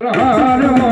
ప్రహారము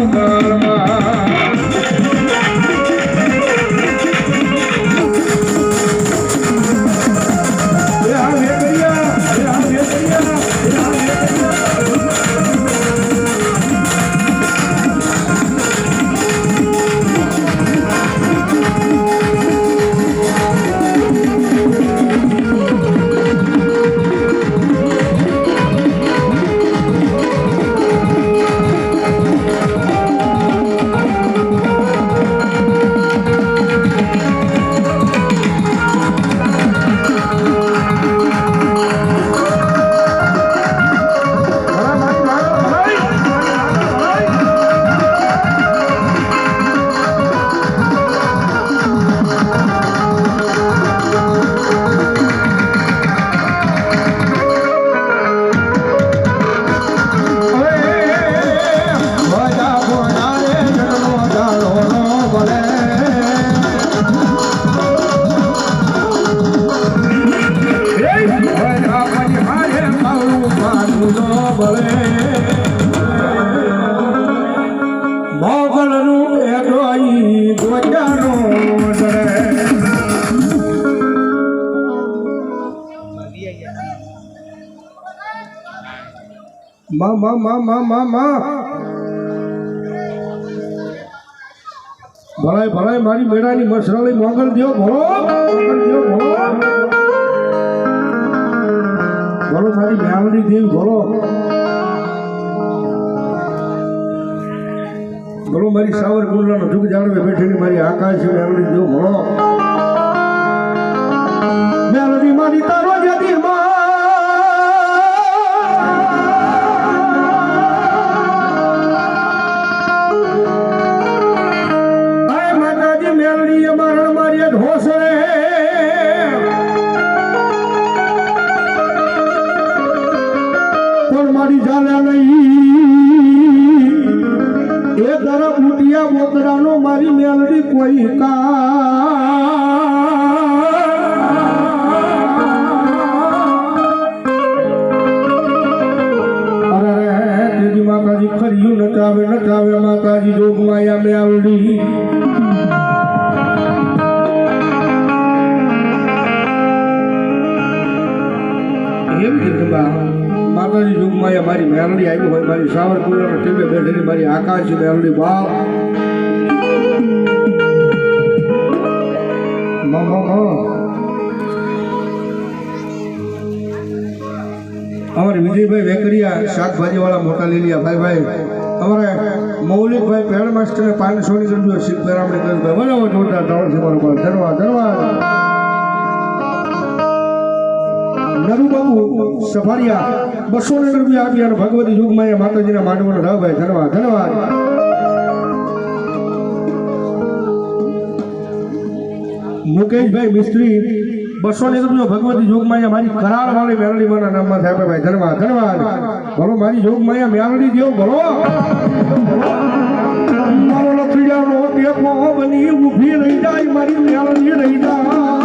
માં માં માં ભલાય ભલાય મારી મેળાની મસરાળી મોગલ દ્યો ભલો મોગલ ભલો મારી મેળાની દેવી ભલો ભલો મારી સાવર કુંડલાનો જુગ જાણવે બેઠેલી મારી આકાશ મેળાની દેવ ભલો મેળવી મારી તારો મારી ચાલ્યા નહીં. એ તરફ ઉઠિયા મોતરાનો મારી મેલડી કોઈ કા. અરે તેજી માતાજી ખર્યું નચાવે નચાવે માતાજી જોગમાયા મેલડી. એમ જગદંબા માતાજી યુગમાં મારી મેરડી આવી હોય, મારી સાવરકુંડલાના ટીમે બેઠેલી, મારી આકાશ મેરડી બાપ. અમારે વિજયભાઈ વેકરિયા શાકભાજી વાળા મોટા લીલિયા ભાઈ ભાઈ. અમારે મૌલિકભાઈ પેડ માસ્ટર પાંચસો ની રૂપિયા શીખ બરાબર જોરદાર ધોરણ છે મારો પર ધરવા નરુબાબુ સફારિયા બસો ને રૂપિયા આપ્યા અને ભગવતી યુગમાં એ માતાજીના માંડવાનો રાવભાઈ ધન્યવાદ ધન્યવાદ મુકેશભાઈ મિસ્ત્રી, બસો ને રૂપિયા ભગવતી જોગમાયા મારી કરાર વાળી મેરડી મારા નામમાં થાય ભાઈ ધન્યવાદ ધન્યવાદ બોલો, મારી જોગમાયા મેરડી દેવ બોલો. મારો લખીડાનો ટેકો, બની ઊભી રહી જાય, મારી મેરડી રહી જાય.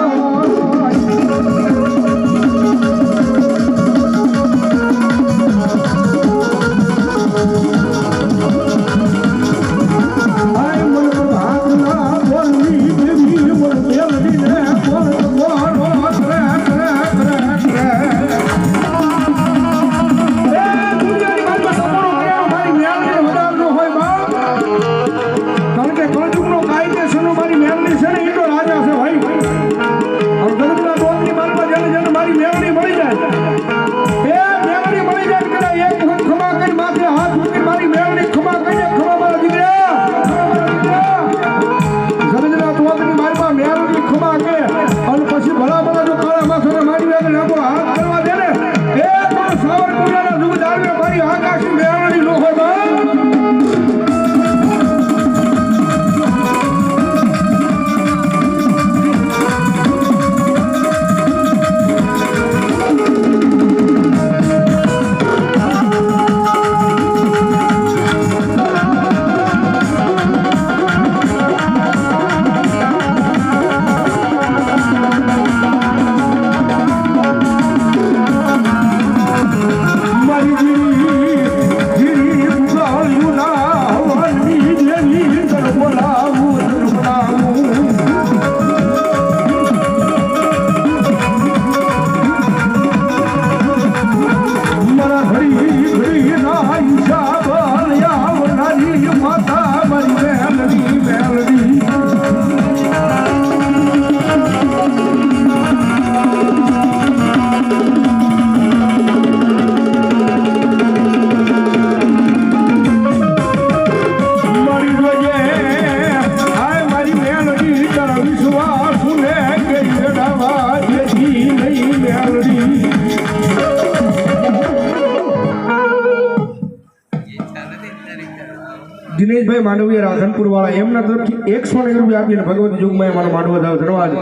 માંડવીયા રાધનપુર વાળા એમના તરફથી એકસો ને રૂપિયા આપીને ભગવતી યુગમાં મારો માંડવો થાવ ધન્યવાદ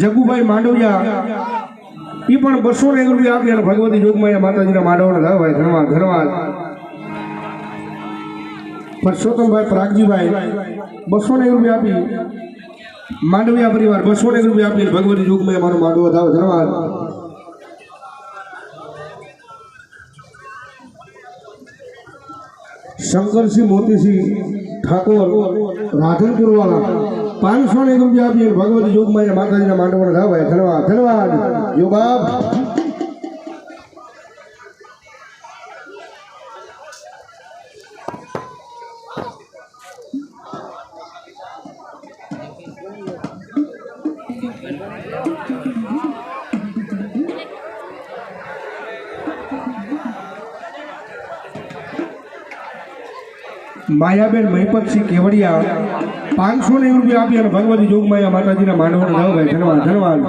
જગુભાઈ માંડવિયા એ પણ બસો ને રૂપિયા આપી અને ભગવતી જોગમાં માતાજીના માંડવાના થાવ ભાઈ ધનવાદ ધનવાદ પરસોત્તમભાઈ પ્રાગજીભાઈ, બસો ને રૂપિયા આપી. માંડવિયા પરિવાર બસો ને રૂપિયા આપી ભગવતી જોગમાં મારો માંડવો થાવ ધન્યવાદ શંકરસિંહ મોતીસિંહ ઠાકોર રાધનપુર વાળા પાંચસો ને રૂપિયા આપીએ ભગવતી યોગમાં માતાજીના માંડવણ ગાવાય ધન્યવાદ ધન્યવાદ. યોગાબ માયાબેન મહિપતસિંહ કેવડિયા પાંચસો ને રૂપિયા આપી અને ભગવતી જોગમાયા માતાજીના માંડવાના ધન્યવાદ ધન્યવાદ